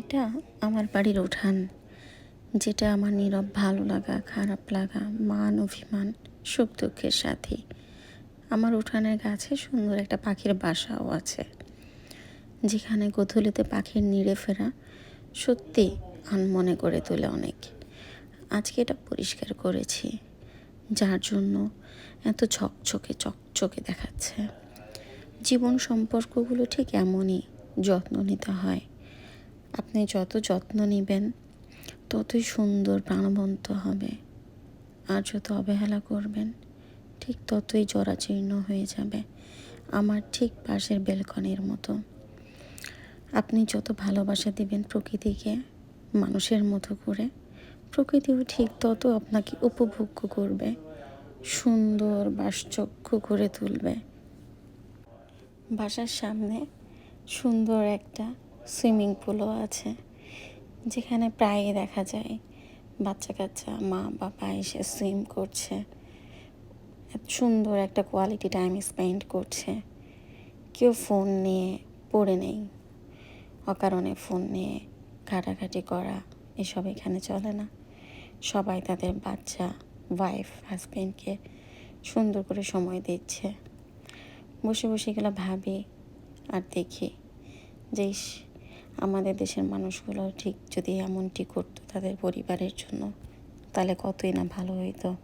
এটা আমার বাড়ির উঠান, যেটা আমার নীরব ভালো লাগা, খারাপ লাগা, মান অভিমান, সুখ দুঃখের সাথে। আমার উঠানের গাছে সুন্দর একটা পাখির বাসাও আছে, যেখানে গোধূলিতে পাখির নিড়ে ফেরা সত্যি আনমনে করে তোলে অনেক। আজকে এটা পরিষ্কার করেছি, যার জন্য এত ঝকঝকে চকচকে দেখাচ্ছে। জীবন সম্পর্কগুলো ঠিক এমনই যত্ন নিতে হয়। আপনি যত যত্ন নেবেন, ততই সুন্দর প্রাণবন্ত হবে। আর যত অবহেলা করবেন, ঠিক ততই জরাচীর্ণ হয়ে যাবে আমার ঠিক পাশের বেলকনির মতো। আপনি যত ভালোবাসা দিবেন প্রকৃতিকে, মানুষের মতো করে, প্রকৃতিও ঠিক তত আপনাকে উপভোগ্য করবে, সুন্দর বাসযোগ্য করে তুলবে। বাসার সামনে সুন্দর একটা সুইমিং পুলও আছে, যেখানে প্রায়ই দেখা যায় বাচ্চা কাচ্চা মা বাবা এসে সুইম করছে। সুন্দর একটা কোয়ালিটি টাইম স্পেন্ড করছে। কেউ ফোন নিয়ে পড়ে নেই, অকারণে ফোন নিয়ে ঘাটাঘাটি করা, এসব এখানে চলে না। সবাই তাদের বাচ্চা ওয়াইফ হাজবেন্ডকে সুন্দর করে সময় দিচ্ছে। বসে বসে এগুলো ভাবি আর দেখি যে আমাদের দেশের মানুষগুলো ঠিক যদি এমনটি করতো তাদের পরিবারের জন্য, তাহলে কতই না ভালো হইতো।